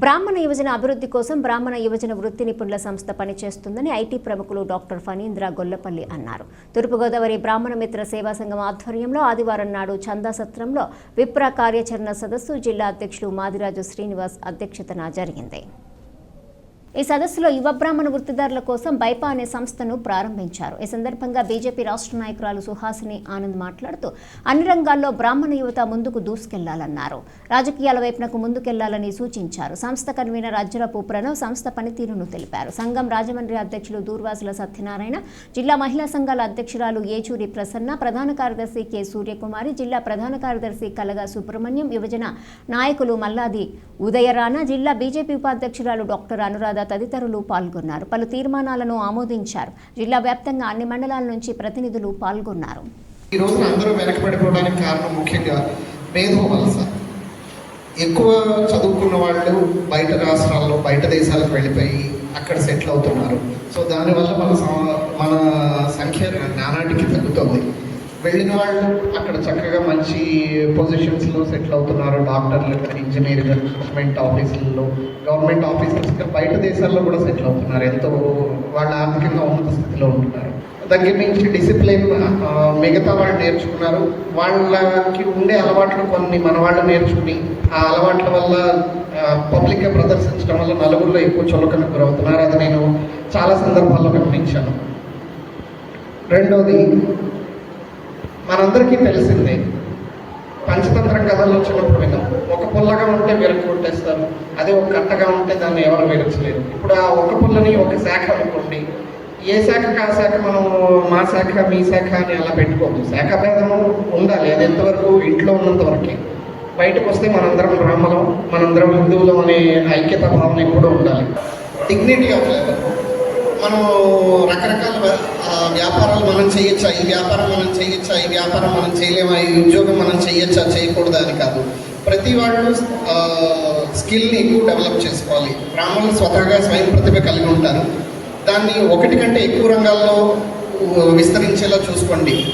బ్రాహ్మణ యువజన అభివృద్ధి కోసం బ్రాహ్మణ యువజన వృత్తి నిపుణుల సంస్థ పనిచేస్తుందని ఐటీ ప్రముఖులు డాక్టర్ ఫణీంద్ర గొల్లపల్లి అన్నారు. తూర్పుగోదావరి బ్రాహ్మణ మిత్ర సేవా సంఘం ఆధ్వర్యంలో ఆదివారం నాడు చందా సత్రంలో విప్ర కార్యాచరణ సదస్సు జిల్లా అధ్యక్షులు మాదిరాజు శ్రీనివాస్ అధ్యక్షతన జరిగింది. ఈ సదస్సులో యువ బ్రాహ్మణ వృత్తిదారుల కోసం బైపా అనే సంస్థను ప్రారంభించారు. ఈ సందర్భంగా బీజేపీ రాష్ట్ర నాయకురాలు సుహాసిని ఆనంద్ మాట్లాడుతూ అన్ని రంగాల్లో బ్రాహ్మణ యువత ముందుకు దూసుకెళ్ళాలన్నారు. రాజకీయాల వైపునకు ముందుకెళ్ళాలని సూచించారు. సంస్థ కన్వీనర్ అజ్జరపు ప్రణవ్ సంస్థ పనితీరును తెలిపారు. సంఘం రాజమండ్రి అధ్యక్షులు దూర్వాసుల సత్యనారాయణ జిల్లా మహిళా సంఘాల అధ్యక్షురాలు ఏచూరి ప్రసన్న ప్రధాన కార్యదర్శి కె సూర్యకుమారి జిల్లా ప్రధాన కార్యదర్శి కలగా సుబ్రహ్మణ్యం యువజన నాయకులు మల్లాది ఉదయరాణ జిల్లా బీజేపీ ఉపాధ్యక్షురాలు డాక్టర్ అనురాధ తదితరులు పాల్గొన్నారు. పలు తీర్మానాలను ఆమోదించారు. జిల్లా వ్యాప్తంగా అన్ని మండలాల నుంచి ప్రతినిధులు పాల్గొన్నారు. ఈ రోజున అందరూ వెనకబడిపోవడానికి కారణం ముఖ్యంగా మేధో వలస. ఎక్కువ చదువుకున్న వాళ్ళు బయట రాష్ట్రాల్లో బయట దేశాలకు వెళ్ళిపోయి అక్కడ సెటిల్ అవుతున్నారు. సో దానివల్ల మన మన సంఖ్య నానాటికి తగ్గుతుంది. వెళ్ళిన వాళ్ళు అక్కడ చక్కగా మంచి పొజిషన్స్లో సెటిల్ అవుతున్నారు. డాక్టర్లు ఇంజనీరింగ్ గవర్నమెంట్ ఆఫీసుల్లో గవర్నమెంట్ ఆఫీసర్స్ బయట దేశాల్లో కూడా సెటిల్ అవుతున్నారు. ఎంతో వాళ్ళ ఆర్థికంగా ఉన్నత స్థితిలో ఉంటున్నారు. దగ్గర నుంచి డిసిప్లిన్ మిగతా వాళ్ళు నేర్చుకున్నారు. వాళ్ళకి ఉండే అలవాట్లు కొన్ని మన వాళ్ళు నేర్చుకుని ఆ అలవాట్ల వల్ల పబ్లిక్గా ప్రదర్శించడం వల్ల నలుగురిలో ఎక్కువ చులకనకు గురవుతున్నారు. అది నేను చాలా సందర్భాల్లో గమనించాను. రెండోది మనందరికీ తెలిసిందే పంచతంత్రం కథలు వచ్చినప్పుడు విన్నాం. ఒక పుల్లగా ఉంటే వెలుగు కొట్టేస్తారు అదే ఒక కట్టగా ఉంటే దాన్ని ఎవరు విరచలేరు. ఇప్పుడు ఆ ఒక పుల్లని ఒక శాఖ అనుకోండి ఏ శాఖ ఆ శాఖ మనం మా శాఖ మీ శాఖ అని అలా పెట్టుకోవద్దు. శాఖ భేదము ఉండాలి అది ఎంతవరకు ఇంట్లో ఉన్నంత వరకే. బయటకు వస్తే మనందరం బ్రాహ్మణం మనందరం హిందువులం అనే ఐక్యత భావన ఎప్పుడూ ఉండాలి. డిగ్నిటీ ఆఫ్ లేబర్ మనం రకరకాల వ్యాపారాలు మనం చేయొచ్చా? ఈ వ్యాపారం మనం చేయొచ్చా? ఈ వ్యాపారం మనం చేయలేమా? ఈ ఉద్యోగం మనం చేయొచ్చా? చేయకూడదా అని కాదు. ప్రతి వాళ్ళు స్కిల్ని ఎక్కువ డెవలప్ చేసుకోవాలి. బ్రాహ్మణులు స్వతహాగా స్వయం ప్రతిభ కలిగి ఉంటారు. దాన్ని ఒకటి కంటే ఎక్కువ రంగాల్లో విస్తరించేలా చూసుకోండి.